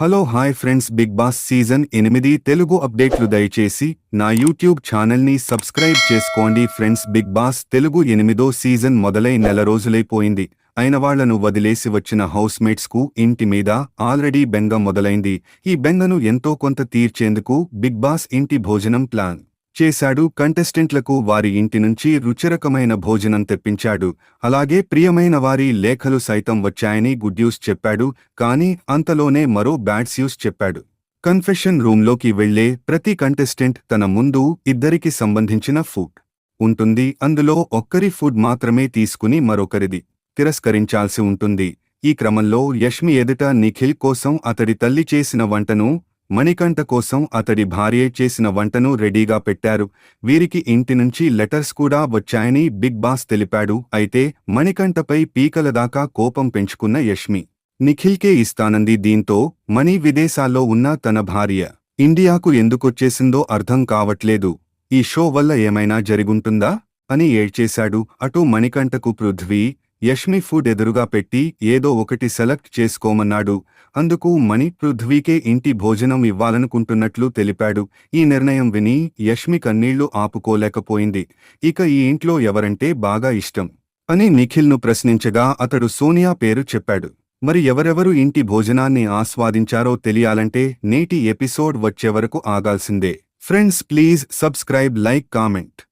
Hello hi friends Bigg Boss season ఎనిమిది తెలుగు అప్డేట్లు దయచేసి నా యూట్యూబ్ ఛానల్ని సబ్స్క్రైబ్ చేసుకోండి ఫ్రెండ్స్. బిగ్ బాస్ తెలుగు ఎనిమిదో సీజన్ మొదలై నెల రోజులైపోయింది అయిన వాళ్ళను వదిలేసి వచ్చిన హౌస్మేట్స్కు ఇంటి మీద ఆల్రెడీ బెంగ మొదలైంది. ఈ బెంగను ఎంతో కొంత తీర్చేందుకు బిగ్ బాస్ ఇంటి భోజనం ప్లాన్. చేశాడు. కంటెస్టెంట్లకు వారి ఇంటి నుంచి రుచిరకమైన భోజనం తెప్పించాడు. అలాగే ప్రియమైన వారి లేఖలు సైతం వచ్చాయని గుడ్ న్యూస్ చెప్పాడు. కానీ అంతలోనే మరో బ్యాడ్ న్యూస్ చెప్పాడు. కన్ఫెషన్ రూంలోకి వెళ్ళే ప్రతి కంటెస్టెంట్ తన ముందు ఇద్దరికి సంబంధించిన ఫుడ్ ఉంటుంది. అందులో ఒక్కరి ఫుడ్ మాత్రమే తీసుకుని మరొకరిది తిరస్కరించాల్సి ఉంటుంది. ఈ క్రమంలో యష్మి ఎదుట నిఖిల్ కోసం అతడి తల్లి చేసిన వంటను మణికంఠ కోసం అతడి భార్య చేసిన వంటను రెడీగా పెట్టారు. వీరికి ఇంటి నుంచి లెటర్స్ కూడా వచ్చాయని బిగ్ బాస్ తెలిపాడు. అయితే మణికంఠపై పీకల దాకా కోపం పెంచుకున్న యష్మి నిఖిల్కే ఇస్తానంది దీంతో మణి విదేశాల్లో ఉన్న తన భార్య ఇండియాకు ఎందుకొచ్చేసిందో అర్థం కావట్లేదు. ఈ షో వల్ల ఏమైనా జరిగుంటుందా? అని ఏడ్చేశాడు. అటు మణికంఠకు పృథ్వీ యష్మి ఫుడ్ ఎదురుగా పెట్టి ఏదో ఒకటి సెలెక్ట్ చేసుకోమన్నాడు. అందుకు మణి పృథ్వీకే ఇంటి భోజనం ఇవ్వాలనుకుంటున్నట్లు తెలిపాడు. ఈ నిర్ణయం విని యష్మి కన్నీళ్ళు ఆపుకోలేకపోయింది. ఇక ఈ ఇంట్లో ఎవరంటే బాగా ఇష్టం అని నిఖిల్ను ప్రశ్నించగా అతడు సోనియా పేరు చెప్పాడు. మరి ఎవరెవరు ఇంటి భోజనాన్ని ఆస్వాదించారో తెలియాలంటే నేటి ఎపిసోడ్ వచ్చే వరకు ఆగాల్సిందే. Friends please subscribe like comment.